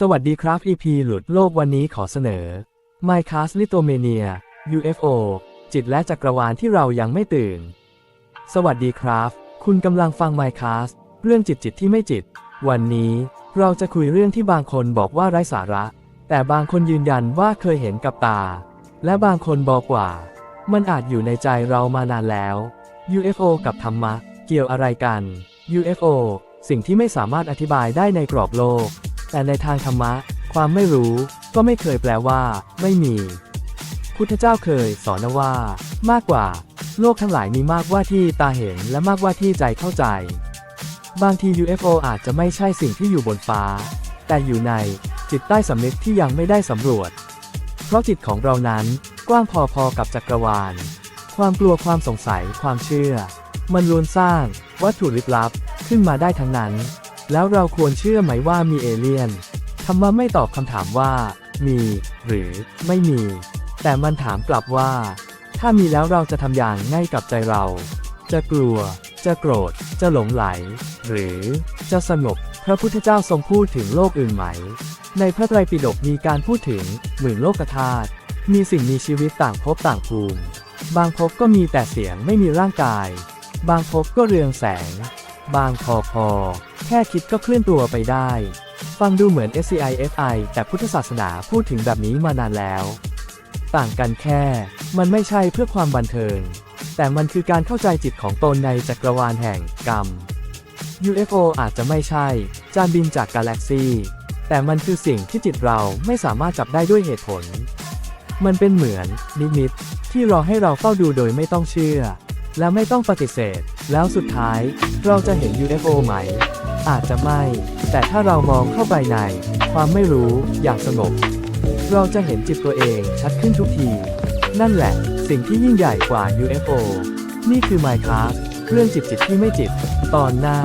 สวัสดีครับ EP หลุดโลกวันนี้ขอเสนอ Minecraft Lithuania UFO จิตและจักรวาลที่เรายังไม่ตื่น สวัสดีครับ คุณกำลังฟัง Minecraft เรื่องจิตจิตที่ไม่จิต วันนี้เราจะคุยเรื่องที่บางคนบอกว่าไร้สาระ แต่บางคนยืนยันว่าเคยเห็นกับตา และบางคนบอกว่า มันอาจอยู่ในใจเรามานานแล้ว UFO กับธรรมะ เกี่ยวอะไรกัน UFO สิ่งที่ไม่สามารถอธิบายได้ในกรอบโลก แต่ในทางธรรมะ ความไม่รู้ก็ไม่เคยแปลว่า ไม่มี พุทธเจ้าเคยสอนว่า มากกว่า โลกทั้งหลายมีมากว่าที่ตาเห็นและมากว่าที่ใจเข้าใจ บางที UFO อาจจะไม่ใช่สิ่งที่อยู่บนฟ้า แต่อยู่ในจิตใต้สำนึกที่ยังไม่ได้สำรวจ เพราะจิตของเรานั้นกว้างพอๆกับจักรวาล ความกลัวความสงสัยความเชื่อ มันล้วนสร้างวัตถุลึกลับขึ้นมาได้ทั้งนั้น แล้วเราควรเชื่อไหมว่ามีเอเลี่ยนธรรมะไม่ตอบคำถามว่า มี หรือไม่มี แต่มันถามกลับว่า ถ้ามีแล้วเราจะทำอย่างง่ายกับใจเรา จะกลัว จะโกรธ จะหลงไหล หรือจะสงบพระพุทธเจ้าทรงพูดถึงโลกอื่นไหม ในพระไตรปิฎกมีการพูดถึงหมื่นโลกธาตุมีสิ่งมีชีวิตต่างภพต่างภูมิ บางภพก็มีแต่เสียงไม่มีร่างกาย บางภพก็เรืองแสง บางพอพอ แค่คิดก็เคลื่อนตัวไปได้ ฟังดูเหมือน SCIFI แต่พุทธศาสนาพูดถึงแบบนี้มานานแล้ว ต่างกันแค่ มันไม่ใช่เพื่อความบันเทิง แต่มันคือการเข้าใจจิตของตนในจักรวาลแห่งกรรม UFO อาจจะไม่ใช่ จานบินจากกาแล็กซีแต่มันคือสิ่งที่จิตเราไม่สามารถจับได้ด้วยเหตุผล มันเป็นเหมือนนิมิตที่รอให้เราเฝ้าดูโดยไม่ต้องเชื่อ และไม่ต้องปฏิเสธ แล้วสุดท้ายเราจะเห็น UFO ไหม อาจจะไม่ แต่ถ้าเรามองเข้าไปใน ความไม่รู้อย่างสงบ เราจะเห็นจิตตัวเองชัดขึ้นทุกที นั่นแหละ สิ่งที่ยิ่งใหญ่กว่า UFO นี่คือ Minecraft เรื่องจิตจิตที่ไม่จิต ตอนหน้า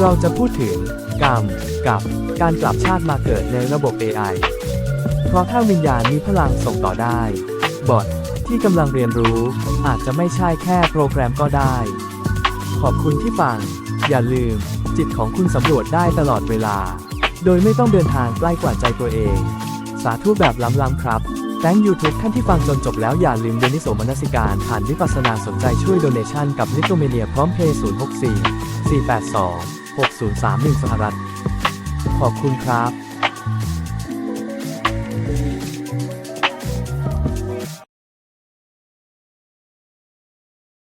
เราจะพูดถึง กรรม กับการกลับชาติมาเกิดในระบบ AI เพราะถ้าวิญญาณมีพลังส่งต่อได้ บอท ที่กำลังเรียนรู้ อาจจะไม่ใช่แค่โปรแกรมก็ได้ ขอบคุณที่ฟัง อย่าลืม จิตของคุณสำรวจได้ตลอดเวลา โดยไม่ต้องเดินทางใกล้กว่าใจตัวเอง สาธุแบบล้ำๆครับแ a n k you ทุกท่านที่ฟังจนจบแล้วอย่าลืมเดนิโสมนสิการ ผ่านวิปัสสนาสนใจช่วยโดเนชั่นกับลิโตเมเนียพร้อมเพย์064 482 6031 สหรัฐ ขอบคุณครับ